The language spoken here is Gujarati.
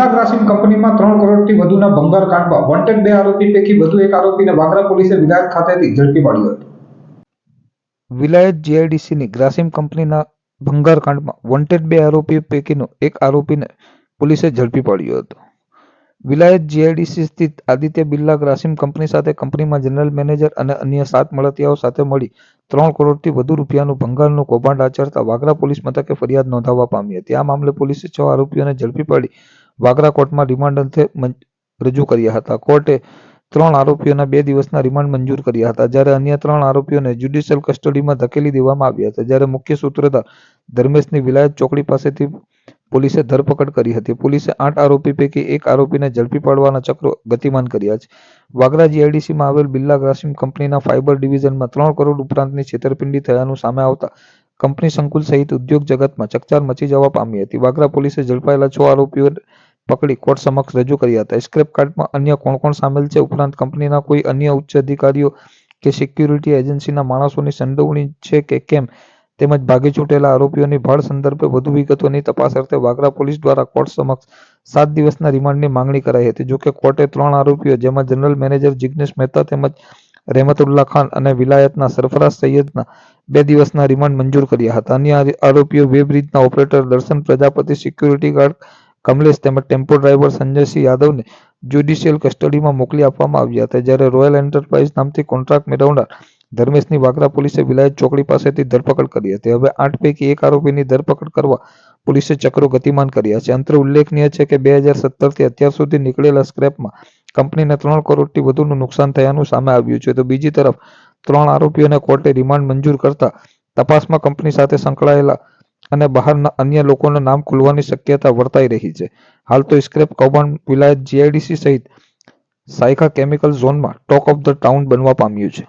બિરલા ગ્રાસિમ કંપનીમાં ત્રણ કરોડથી વધુના ભંગાર કાંડમાં વોન્ટેડ બે આરોપી પૈકી વધુ એક આરોપીને વાગરા પોલીસે વિલાયત ખાતેથી ઝડપી પાડ્યો હતો. વિલાયત જીઆઈડીસીની ગ્રાસિમ કંપનીના ભંગાર કાંડમાં વોન્ટેડ બે આરોપી પૈકીનો એક આરોપીને પોલીસે ઝડપી પાડ્યો હતો. વિલાયત જીઆઈડીસી સ્થિત આદિત્ય બિરલા ગ્રાસિમ કંપની સાથે કંપનીમાં જનરલ મેનેજર અને અન્ય સાત મળતિયાઓ સાથે મળી ત્રણ કરોડથી વધુ રૂપિયાનું ભંગારનું કૌભાંડ આચરતા વાગરા પોલીસ મથકે ફરિયાદ નોંધાવવા પામી હતી. આ મામલે પોલીસે છ આરોપીઓને ઝડપી પાડી વાગરા કોર્ટમાં રિમાન્ડ અંતે રજૂ કર્યા હતા. કોર્ટે ત્રણ આરોપીઓના બે દિવસના રિમાન્ડ મંજૂર કર્યા હતા. જ્યારે અન્ય ત્રણ આરોપીઓને જ્યુડિશિયલ કસ્ટડીમાં ધકેલી દેવામાં આવ્યા હતા. જ્યારે મુખ્ય સૂત્રધાર ધર્મેશની વિલાયત ચોકડી પાસેથી પોલીસે ધરપકડ કરી હતી. પોલીસે આઠ આરોપી પૈકી એક આરોપીને ઝડપી પાડવાના ચક્રો ગતિમાન કર્યા છે. વાગરા જીઆઈડીસીમાં આવેલ બિરલા ગ્રાસિમ કંપનીના ફાઇબર ડિવિઝનમાં ત્રણ કરોડ ઉપરાંતની છેતરપિંડી થયાનું સામે આવતા કંપની સંકુલ સહિત ઉદ્યોગ જગતમાં ચકચાર મચી જવા પામી હતી. વાગરા પોલીસે ઝડપાયેલા છ આરોપીઓ પકડી કોર્ટ સમક્ષ રજૂ કર્યા હતા. સ્ક્રેપ કાર્ડમાં અન્ય કોણ કોણ સામેલ છે? ઉપરાંત કંપનીના કોઈ અન્ય ઉચ્ચ અધિકારીઓ કે સિક્યુરિટી એજન્સીના માણસોની સંડોવણી છે કે કેમ? તેમજ ભાગી છૂટેલા આરોપીઓની ભાળ સંદર્ભે વધુ વિગતોની તપાસ અર્થે વાગરા પોલીસ દ્વારા કોર્ટ સમક્ષ સાત દિવસના રિમાન્ડની માંગણી કરાઈ હતી. જોકે કોર્ટે ત્રણ આરોપીઓ, જેમાં જનરલ મેનેજર જિગ્નેશ મહેતા તેમજ રહેમતુલ્લા ખાન અને વિલાયતના સરફરાજ સૈયદના બે દિવસના રિમાન્ડ મંજૂર કર્યા હતા. અન્ય આરોપીઓ વેબ્રિજના ઓપરેટર, દર્શન પ્રજાપતિ સિક્યુરિટી ગાર્ડ કમલેશ તેમજ ટેમ્પો ડ્રાઈવર સંજયસિંહ યાદવને જ્યુડિશિયલ કસ્ટડીમાં મોકલી આપવામાં આવ્યા હતા. જ્યારે રોયલ એન્ટરપ્રાઇઝ નામથી કોન્ટ્રાક્ટ મેળવનાર ધર્મેશની વાગરા પોલીસે વિલાયત ચોકડી પાસેથી ધરપકડ કરી હતી. હવે આઠ પૈકી એક આરોપીની ધરપકડ કરવા પોલીસે ચક્રો ગતિમાન કર્યા છે. અંતર ઉલ્લેખનીય છે કે બે હજાર સત્તરથી અત્યાર સુધી નીકળેલા સ્ક્રેપમાં કંપનીને ત્રણ કરોડથી વધુનું નુકસાન થયાનું સામે આવ્યું છે. તો બીજી તરફ ત્રણ આરોપીઓને કોર્ટે રિમાન્ડ મંજૂર કરતા તપાસમાં કંપની સાથે સંકળાયેલા અને બહારના અન્ય લોકોના નામ ખુલવાની શક્યતા વર્તાઈ રહી છે. હાલ તો સ્ક્રેપ કૌભાંડ વિલાયત જીઆઈડીસી સહિત સાયખા કેમિકલ ઝોનમાં ટોક ઓફ ધ ટાઉન બનવા પામ્યું છે.